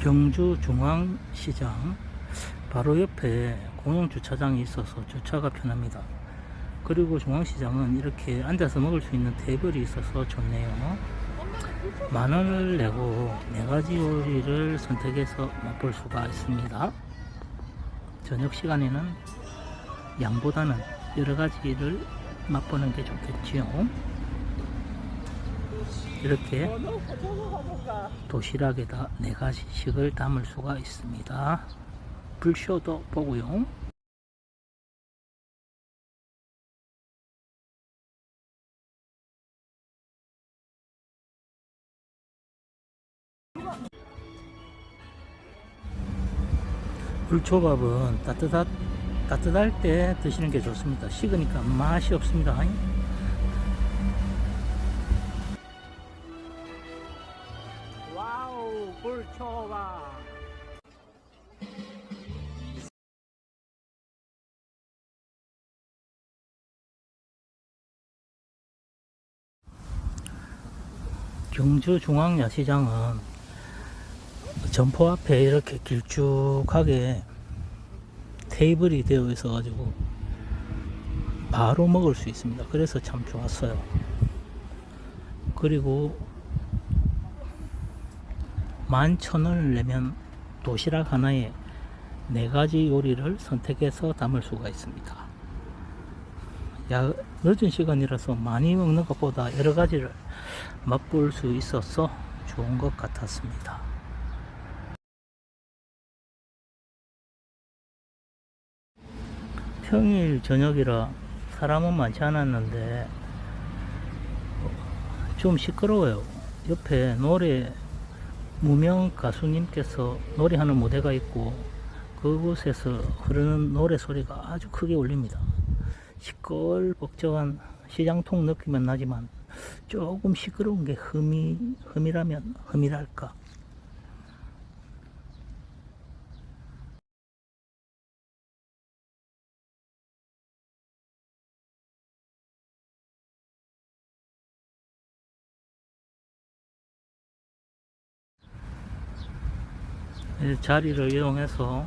경주 중앙시장 바로 옆에 공용 주차장이 있어서 주차가 편합니다. 그리고 중앙시장은 이렇게 앉아서 먹을 수 있는 테이블이 있어서 좋네요. 만 원을 내고 네 가지 요리를 선택해서 맛볼 수가 있습니다. 저녁 시간에는 양보다는 여러 가지를 맛보는 게 좋겠지요. 이렇게 도시락에다 네 가지씩을 담을 수가 있습니다. 불쇼도 보고요. 불초밥은 따뜻하, 따뜻할 때 드시는 게 좋습니다. 식으니까 맛이 없습니다. 불초밥. 경주 중앙야시장은 점포 앞에 이렇게 길쭉하게 테이블이 되어 있어 가지고 바로 먹을 수 있습니다. 그래서 참 좋았어요. 그리고 만천 원을 내면 도시락 하나에 네 가지 요리를 선택해서 담을 수가 있습니다. 야, 늦은 시간이라서 많이 먹는 것보다 여러 가지를 맛볼 수 있어서 좋은 것 같았습니다. 평일 저녁이라 사람은 많지 않았는데 좀 시끄러워요. 옆에 노래 무명 가수님께서 노래하는 무대가 있고 그곳에서 흐르는 노래 소리가 아주 크게 울립니다. 시끌벅적한 시장통 느낌은 나지만 조금 시끄러운 게 흠이 흠이라면 흠이랄까. 자리를 이용해서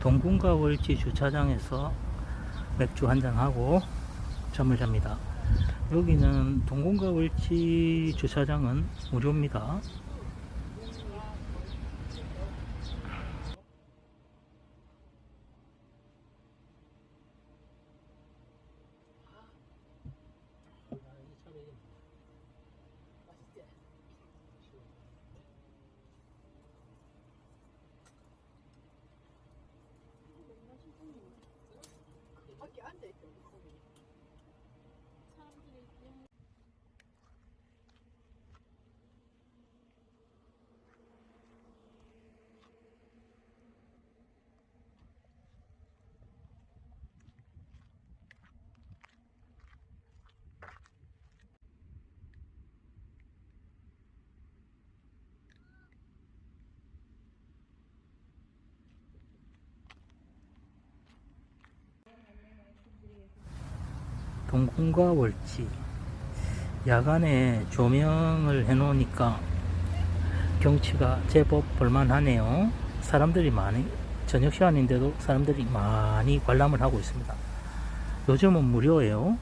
동궁과 월지 주차장에서 맥주 한잔 하고 잠을 잡니다. 여기는 동궁과 월지 주차장은 무료입니다. Sunday things. 동궁과 월지 야간에 조명을 해 놓으니까 경치가 제법 볼만하네요. 사람들이 많이 저녁 시간인데도 사람들이 많이 관람을 하고 있습니다. 요즘은 무료예요.